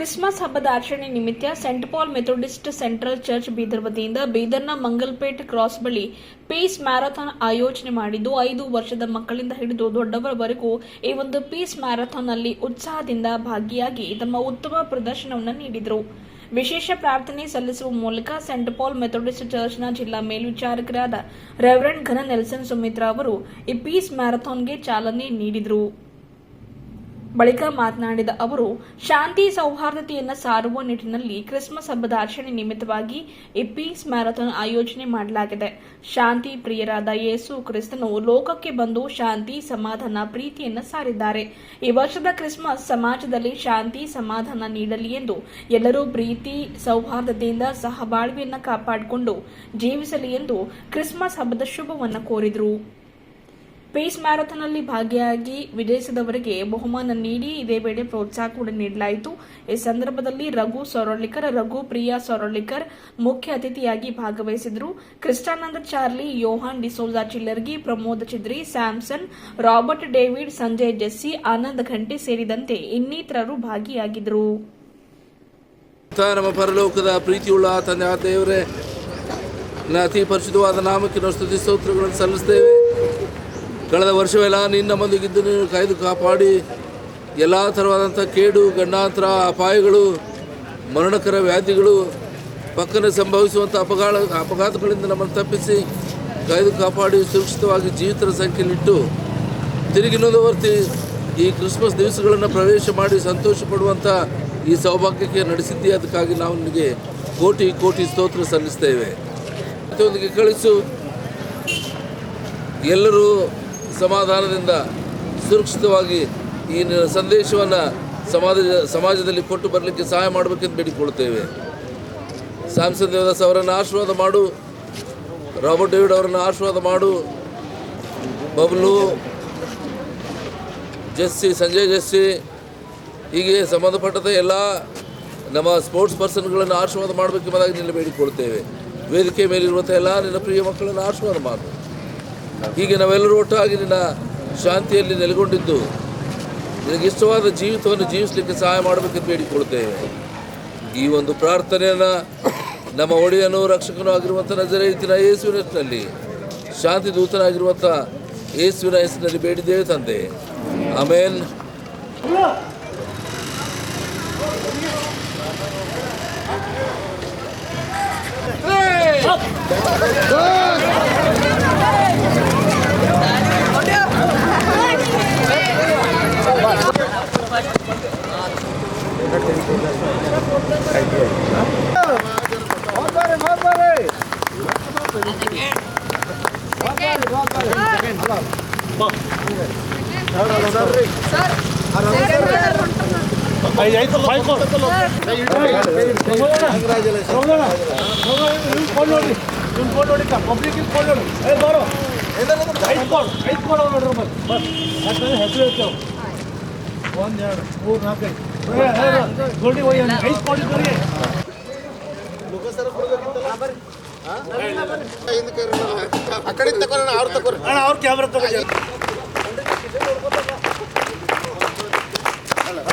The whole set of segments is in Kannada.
ಕ್ರಿಸ್ಮಸ್ ಹಬ್ಬದ ಆಚರಣೆ ನಿಮಿತ್ತ saint Paul Methodist central church Bidar ವತಿಯಿಂದ ಬೀದರ್ನ ಮಂಗಲ್ಪೇಟ್ ಕ್ರಾಸ್ ಬಳಿ ಪೀಸ್ ಮ್ಯಾರಥಾನ್ ಆಯೋಜನೆ ಮಾಡಿದ್ದು ಐದು ವರ್ಷದ ಮಕ್ಕಳಿಂದ ಹಿಡಿದು ದೊಡ್ಡವರವರೆಗೂ ಈ ಒಂದು ಪೀಸ್ ಮ್ಯಾರಥಾನ್ನಲ್ಲಿ ಉತ್ಸಾಹದಿಂದ ಭಾಗಿಯಾಗಿ ತಮ್ಮ ಉತ್ತಮ ಪ್ರದರ್ಶನವನ್ನು ನೀಡಿದರು. ವಿಶೇಷ ಪ್ರಾರ್ಥನೆ ಸಲ್ಲಿಸುವ ಮೂಲಕ ಸೆಂಟ್ ಪಾಲ್ ಮೆಥೋಡಿಸ್ಟ್ ಚರ್ಚ್ನ ಜಿಲ್ಲಾ ಮೇಲ್ವಿಚಾರಕರಾದ ರೆವರೆಂಡ್ ಘನ ನೆಲ್ಸನ್ ಸುಮಿತ್ರಾ ಅವರು ಈ ಪೀಸ್ ಮ್ಯಾರಥಾನ್ಗೆ ಚಾಲನೆ ನೀಡಿದರು. ಬಳಿಕ ಮಾತನಾಡಿದ ಅವರು, ಶಾಂತಿ ಸೌಹಾರ್ದತೆಯನ್ನು ಸಾರುವ ನಿಟ್ಟಿನಲ್ಲಿ ಕ್ರಿಸ್ಮಸ್ ಹಬ್ಬದ ಆಚರಣೆ ನಿಮಿತ್ತವಾಗಿ ಈ ಪೀಸ್ ಮ್ಯಾರಥಾನ್ ಆಯೋಜನೆ ಮಾಡಲಾಗಿದೆ. ಶಾಂತಿ ಪ್ರಿಯರಾದ ಯೇಸು ಕ್ರಿಸ್ತನು ಲೋಕಕ್ಕೆ ಬಂದು ಶಾಂತಿ, ಸಮಾಧಾನ, ಪ್ರೀತಿಯನ್ನು ಸಾರಿದ್ದಾರೆ. ಈ ವರ್ಷದ ಕ್ರಿಸ್ಮಸ್ ಸಮಾಜದಲ್ಲಿ ಶಾಂತಿ, ಸಮಾಧಾನ ನೀಡಲಿ ಎಂದು ಎಲ್ಲರೂ ಪ್ರೀತಿ, ಸೌಹಾರ್ದತೆಯಿಂದ ಸಹಬಾಳ್ವೆಯನ್ನು ಕಾಪಾಡಿಕೊಂಡು ಜೀವಿಸಲಿ ಎಂದು ಕ್ರಿಸ್ಮಸ್ ಹಬ್ಬದ ಶುಭವನ್ನು ಕೋರಿದರು. ಪೀಸ್ ಮ್ಯಾರಥಾನ್ನಲ್ಲಿ ಭಾಗಿಯಾಗಿ ವಿಜಯಿಸಿದವರಿಗೆ ಬಹುಮಾನ ನೀಡಿ ಇದೇ ವೇಳೆ ಪ್ರೋತ್ಸಾಹ ಕೂಡ ನೀಡಲಾಯಿತು. ಈ ಸಂದರ್ಭದಲ್ಲಿ ರಘು ಸೊರಳಿಕರ್ ರಘು ಪ್ರಿಯಾ ಸೊರಳಿಕರ್ ಮುಖ್ಯ ಅತಿಥಿಯಾಗಿ ಭಾಗವಹಿಸಿದರು. Kristananda Charlie, Yohan D'Souza Chillargi, Pramod Chidri, Samson, Robert David, Sanjay Jessie, Anand Ghante ಸೇರಿದಂತೆ ಇನ್ನಿತರರು ಭಾಗಿಯಾಗಿದ್ದರು ನಮ್ಮ ಪರಲೋಕದ ಪ್ರೀತಿಯುಳ್ಳ ತಂದೆ ದೇವರೇ ಅತಿ ಪರಿಶುದ್ಧವಾದ ನಾಮಕ್ಕೆ ನಾವು ಸ್ತುತಿ ಸ್ತೋತ್ರಗಳನ್ನು ಸಲ್ಲಿಸ್ತೇವೆ ಕಳೆದ ವರ್ಷವೆಲ್ಲ ನಿನ್ನ ಮಂದಿಗಿದ್ದು ನೀನು ಕಾಯ್ದು ಕಾಪಾಡಿ, ಎಲ್ಲ ಥರವಾದಂಥ ಕೇಡು, ಗಂಡಾಂತರ, ಅಪಾಯಗಳು, ಮರಣಕರ ವ್ಯಾಧಿಗಳು, ಪಕ್ಕನೆ ಸಂಭವಿಸುವಂಥ ಅಪಘಾತ ಅಪಘಾತಗಳಿಂದ ನಮ್ಮನ್ನು ತಪ್ಪಿಸಿ ಕಾಯ್ದು ಕಾಪಾಡಿ, ಸುರಕ್ಷಿತವಾಗಿ ಜೀವಿತರ ಸಂಖ್ಯೆಯಲ್ಲಿಟ್ಟು ತಿರುಗಿ ವರ್ತಿ ಈ ಕ್ರಿಸ್ಮಸ್ ದಿವಸಗಳನ್ನು ಪ್ರವೇಶ ಮಾಡಿ ಸಂತೋಷ ಪಡುವಂಥ ಈ ಸೌಭಾಗ್ಯಕ್ಕೆ ನಡೆಸಿದ್ದೆ ಅದಕ್ಕಾಗಿ ನಾವು ನಿಮಗೆ ಕೋಟಿ ಕೋಟಿ ಸ್ತೋತ್ರ ಸಲ್ಲಿಸ್ತೇವೆ. ಮತ್ತೊಂದಿಗೆ ಕಳಿಸು. ಎಲ್ಲರೂ ಸಮಾಧಾನದಿಂದ ಸುರಕ್ಷಿತವಾಗಿ ಈ ಸಂದೇಶವನ್ನು ಸಮಾಜ, ಸಮಾಜದಲ್ಲಿ ಕೊಟ್ಟು ಬರಲಿಕ್ಕೆ ಸಹಾಯ ಮಾಡಬೇಕೆಂದು ಬೇಡಿಕೊಳ್ಳುತ್ತೇವೆ. ಸ್ಯಾಮ್ಸನ್ ದೇವದಾಸ್ ಅವರನ್ನು ಆಶೀರ್ವಾದ ಮಾಡು. ರಾಬರ್ಟ್ ಡೇವಿಡ್ ಅವರನ್ನು ಆಶೀರ್ವಾದ ಮಾಡು. ಬಬ್ಲು, ಜಸ್ಸಿ, ಸಂಜಯ್ ಜಸ್ಸಿ, ಹೀಗೆ ಸಂಬಂಧಪಟ್ಟಂಥ ಎಲ್ಲ ನಮ್ಮ ಸ್ಪೋರ್ಟ್ಸ್ ಪರ್ಸನ್ಗಳನ್ನು ಆಶೀರ್ವಾದ ಮಾಡಬೇಕೆಂಬುದಾಗಿ ನಿನ್ನ ಬೇಡಿಕೊಳ್ತೇವೆ ವೇದಿಕೆ ಮೇಲಿರುವಂಥ ಎಲ್ಲ ನಿನ್ನ ಪ್ರಿಯ ಮಕ್ಕಳನ್ನು ಆಶೀರ್ವಾದ ಮಾಡು. ಹೀಗೆ ನಾವೆಲ್ಲರೂ ಒಟ್ಟಾಗಿ ನಿನ್ನ ಶಾಂತಿಯಲ್ಲಿ ನೆಲೆಗೊಂಡಿದ್ದು, ನಿನಗೆ ಇಷ್ಟವಾದ ಜೀವಿತವನ್ನು ಜೀವಿಸಲಿಕ್ಕೆ ಸಹಾಯ ಮಾಡಬೇಕೆಂದು ಬೇಡಿಕೊಳ್ತೇವೆ ಈ ಒಂದು ಪ್ರಾರ್ಥನೆಯನ್ನು ನಮ್ಮ ಒಡೆಯನು ರಕ್ಷಕನೂ ಆಗಿರುವಂಥ ನಜರೇತಿನ ಯೇಸುವಿನ ಹೆಸರಿನಲ್ಲಿ, ಶಾಂತಿ ದೂತನಾಗಿರುವಂಥ ಯೇಸುವಿನ ಹೆಸರಿನಲ್ಲಿ ಬೇಡಿದ್ದೇವೆ ತಂದೆ. ಆಮೇಲೆ ಪಬ್ಲಿಕ್ ಇಟ್ಕೊಂಡು ಏ ಬಾರೋ ನೋಡ್ರಿ ಬಸ್ ಬಸ್ ಯಾಕಂದ್ರೆ ಹೆಸರು ಇರ್ತೇವೆ ಒಂದು ಎರಡು ಮೂರು ನಾಲ್ಕೈದು ದೊಡ್ಡ ಹೋಗಿ ಐದು ಕೊಡಿದ್ರಿ ಆ ಕಡೆ ತಗೊಳ್ಳೋಣ, ಅವ್ರು ಅಣ್ಣ, ಅವ್ರ ಕ್ಯಾಮ್ರಾ ತಗೊಂಡು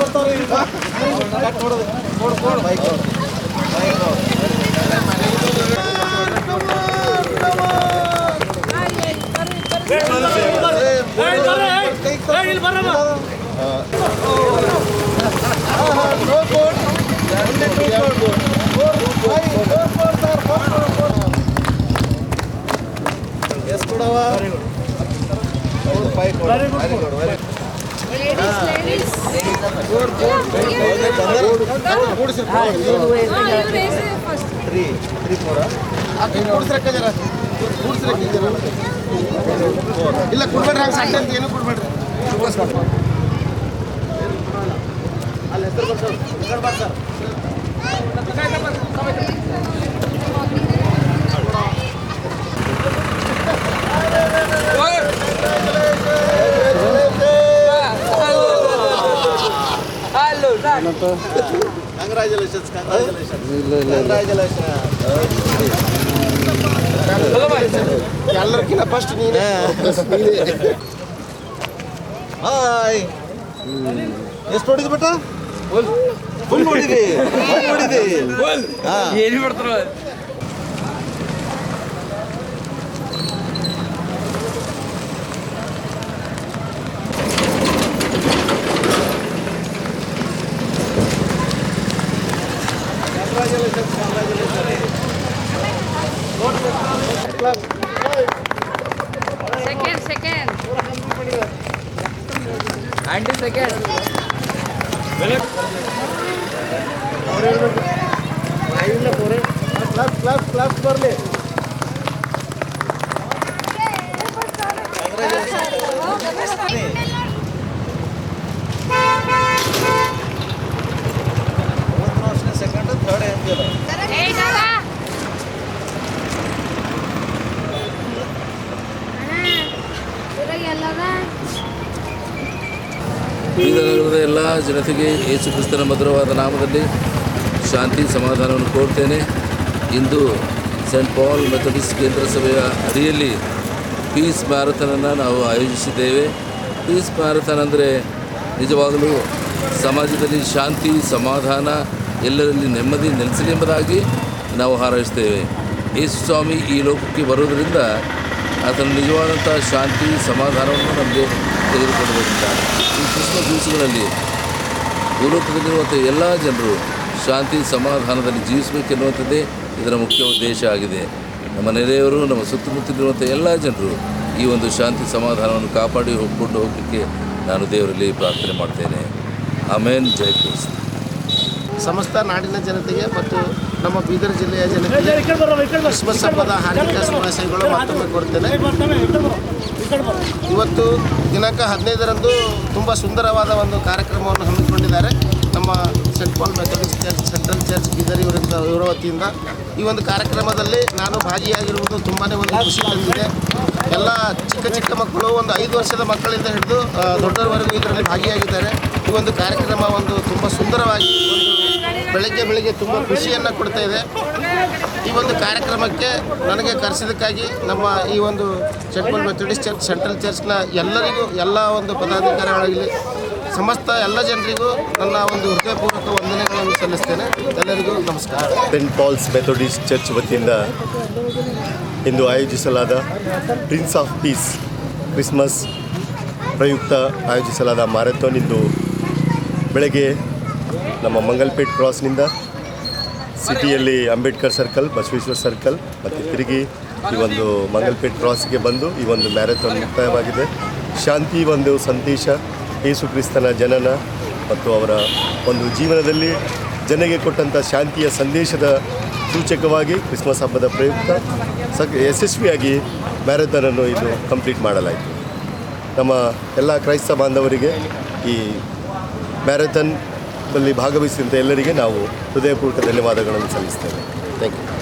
ಬರ್ತಾವ್ರೆ ಎಷ್ಟು ಕೊಡವ ಫೈವ್ ಕೊಡು Very good. Very good very ಕೂಡ್ಸ್ರಕ್ಕ ಜರ ಕೂಡ್ಸ್ರಕ್ಕ ಜರ ಇಲ್ಲ ಕೊಡ್ಬೇಡ್ರಿ ಹಂಗೆ ಸಣ್ಣ ಅಂತ ಏನು ಕೊಡ್ಬೇಡ್ರಿ ಅಲ್ಲಿ ಹೆಸರು ಬರ್ತಾರೆ ಕಡೆ ಸರ್ ಕಂಗ್ರಾಚುಲೇಷನ್ಸ್ ಕಂಗ್ರಾಚುಲೇಷನ್ಸ್ ಎಲ್ಲರಿಗಿಂತ ಫಸ್ಟ್ ನೀನೇ ಹಾಯ್ ಎಷ್ಟು ಹೊಡಿದು ಬೇಟ ಫುಲ್ ಹೊಡಿದಿ ಫುಲ್ ಹೊಡಿದಿ ಏನು ಮಾಡ್ತಾರ సెకండ్ సెకండ్ అంటే సెకండ్ క్లాస్ క్లాస్ క్లాస్ బర్లే కంగ్రాచులేషన్ ಥರ್ಡ್ ಏನಿಲ್ಲ Hey, Dada. ಬೀದರ್ ಎಲ್ಲ ಜನತೆಗೆ ಯೇಸು ಕ್ರಿಸ್ತನ ಮಧುರವಾದ ನಾಮದಲ್ಲಿ ಶಾಂತಿ ಸಮಾಧಾನವನ್ನು ಕೋರ್ತೇನೆ. ಇಂದು ಸೆಂಟ್ ಪಾಲ್ ಮೆಥಡಿಸ್ಟ್ ಕೇಂದ್ರ ಸಭೆಯ ಅಡಿಯಲ್ಲಿ ಪೀಸ್ ಮ್ಯಾರಥಾನನ್ನು ನಾವು ಆಯೋಜಿಸಿದ್ದೇವೆ. ಪೀಸ್ ಮ್ಯಾರಥಾನ್ ಅಂದರೆ ನಿಜವಾಗಲೂ ಸಮಾಜದಲ್ಲಿ ಶಾಂತಿ ಸಮಾಧಾನ ಎಲ್ಲರಲ್ಲಿ ನೆಮ್ಮದಿ ನೆಲೆಸಲಿ ಎಂಬುದಾಗಿ ನಾವು ಹಾರೈಸ್ತೇವೆ ಯೇಸು ಸ್ವಾಮಿ ಈ ಲೋಕಕ್ಕೆ ಬರುವುದರಿಂದ ಆತನ ನಿಜವಾದಂಥ ಶಾಂತಿ, ಸಮಾಧಾನವನ್ನು ನಮಗೆ ತೆಗೆದುಕೊಡಬೇಕಿದ್ದಾರೆ. ಈ ಕೃಷ್ಣ ದಿವಸಗಳಲ್ಲಿ ಭೂಲೋಕದಲ್ಲಿರುವಂಥ ಎಲ್ಲ ಜನರು ಶಾಂತಿ, ಸಮಾಧಾನದಲ್ಲಿ ಜೀವಿಸಬೇಕೆನ್ನುವಂಥದ್ದೇ ಇದರ ಮುಖ್ಯ ಉದ್ದೇಶ ಆಗಿದೆ. ನಮ್ಮ ನೆರೆಯವರು, ನಮ್ಮ ಸುತ್ತಮುತ್ತಲಿರುವಂಥ ಎಲ್ಲ ಜನರು ಈ ಒಂದು ಶಾಂತಿ, ಸಮಾಧಾನವನ್ನು ಕಾಪಾಡಿ ಹೋಗ್ಕೊಂಡು ಹೋಗಲಿಕ್ಕೆ ನಾನು ದೇವರಲ್ಲಿ ಪ್ರಾರ್ಥನೆ ಮಾಡ್ತೇನೆ. ಆಮೇನ್. ಜಯ ಕ್ರಿಸ್ತ. ಸಮಸ್ತ ನಾಡಿನ ಜನತೆಗೆ ಮತ್ತು ನಮ್ಮ ಬೀದರ್ ಜಿಲ್ಲೆಯ ಜನತೆಗೆ ಕ್ರಿಸ್ಮಸ್ ಹಬ್ಬದ ಹಾರ್ದಿಕ ಶುಭಾಶಯಗಳು ಮತ್ತೊಮ್ಮೆ ಕೊಡ್ತೇನೆ ಇವತ್ತು ದಿನಾಂಕ ಹದಿನೈದರಂದು ತುಂಬ ಸುಂದರವಾದ ಒಂದು ಕಾರ್ಯಕ್ರಮವನ್ನು ಹಮ್ಮಿಕೊಂಡಿದ್ದಾರೆ. ನಮ್ಮ saint Paul Methodist church central church Bidar ಇವರಿಂದ ಇವರ ವತಿಯಿಂದ. ಈ ಒಂದು ಕಾರ್ಯಕ್ರಮದಲ್ಲಿ ನಾನು ಭಾಗಿಯಾಗಿರುವುದು ತುಂಬಾ ಒಂದು ಖುಷಿ ತಂದಿದೆ. ಎಲ್ಲ ಚಿಕ್ಕ ಚಿಕ್ಕ ಮಕ್ಕಳು ಒಂದು ಐದು ವರ್ಷದ ಮಕ್ಕಳಿಂದ ಹಿಡಿದು ದೊಡ್ಡವರವರೆಗೂ ಇದರಲ್ಲಿ ಭಾಗಿಯಾಗಿದ್ದಾರೆ. ಈ ಒಂದು ಕಾರ್ಯಕ್ರಮ ಒಂದು ತುಂಬ ಸುಂದರವಾಗಿ ಬೆಳಗ್ಗೆ ಬೆಳಗ್ಗೆ ತುಂಬ ಖುಷಿಯನ್ನು ಕೊಡ್ತಾ ಇದೆ. ಈ ಒಂದು ಕಾರ್ಯಕ್ರಮಕ್ಕೆ ನನಗೆ ಕರೆಸಿದ್ದಕ್ಕಾಗಿ ನಮ್ಮ ಈ ಒಂದು ಚಟ್ಮಲ್ ಮೆಥಡಿಸ್ಟ್ ಚರ್ಚ್ ಸೆಂಟ್ರಲ್ ಚರ್ಚ್ನ ಎಲ್ಲರಿಗೂ ಎಲ್ಲ ಒಂದು ಪದಾಧಿಕಾರಿಗಳಾಗಲಿ ಸಮಸ್ತ ಎಲ್ಲ ಜನರಿಗೂ ನನ್ನ ಒಂದು ಹೃದಯಪೂರ್ವಕ ವಂದನೆಗಳನ್ನು ಸಲ್ಲಿಸ್ತೇನೆ. ಎಲ್ಲರಿಗೂ ನಮಸ್ಕಾರ. ಸೆಂಟ್ ಪಾಲ್ಸ್ ಮೆಥೋಡಿಸ್ಟ್ ಚರ್ಚ್ ವತಿಯಿಂದ ಇಂದು ಆಯೋಜಿಸಲಾದ ಪ್ರಿನ್ಸ್ ಆಫ್ ಪೀಸ್ ಕ್ರಿಸ್ಮಸ್ ಪ್ರಯುಕ್ತ ಆಯೋಜಿಸಲಾದ ಮ್ಯಾರಥಾನ್ ಇಂದು ಬೆಳಗ್ಗೆ ನಮ್ಮ ಮಂಗಲ್ಪೇಟ್ ಕ್ರಾಸ್ನಿಂದ ಸಿಟಿಯಲ್ಲಿ ಅಂಬೇಡ್ಕರ್ ಸರ್ಕಲ್, ಬಸವೇಶ್ವರ ಸರ್ಕಲ್ ಮತ್ತು ತಿರುಗಿ ಈ ಒಂದು ಮಂಗಲ್ಪೇಟ್ ಕ್ರಾಸ್ಗೆ ಬಂದು ಈ ಒಂದು ಮ್ಯಾರಥಾನ್ ಮುಕ್ತಾಯವಾಗಿದೆ. ಶಾಂತಿ ಒಂದು ಸಂದೇಶ ಯೇಸು ಕ್ರಿಸ್ತನ ಜನನ ಮತ್ತು ಅವರ ಒಂದು ಜೀವನದಲ್ಲಿ ಜನಗೆ ಕೊಟ್ಟಂಥ ಶಾಂತಿಯ ಸಂದೇಶದ ಸೂಚಕವಾಗಿ ಕ್ರಿಸ್ಮಸ್ ಹಬ್ಬದ ಪ್ರಯುಕ್ತ ಸ ಯಶಸ್ವಿಯಾಗಿ ಮ್ಯಾರಥಾನನ್ನು ಇದು ಕಂಪ್ಲೀಟ್ ಮಾಡಲಾಯಿತು. ನಮ್ಮ ಎಲ್ಲ ಕ್ರೈಸ್ತ ಬಾಂಧವರಿಗೆ ಈ ಮ್ಯಾರಥಾನ್ನಲ್ಲಿ ಭಾಗವಹಿಸಿದಂಥ ಎಲ್ಲರಿಗೆ ನಾವು ಹೃದಯಪೂರ್ವಕ ಧನ್ಯವಾದಗಳನ್ನು ಸಲ್ಲಿಸ್ತೇವೆ. Thank you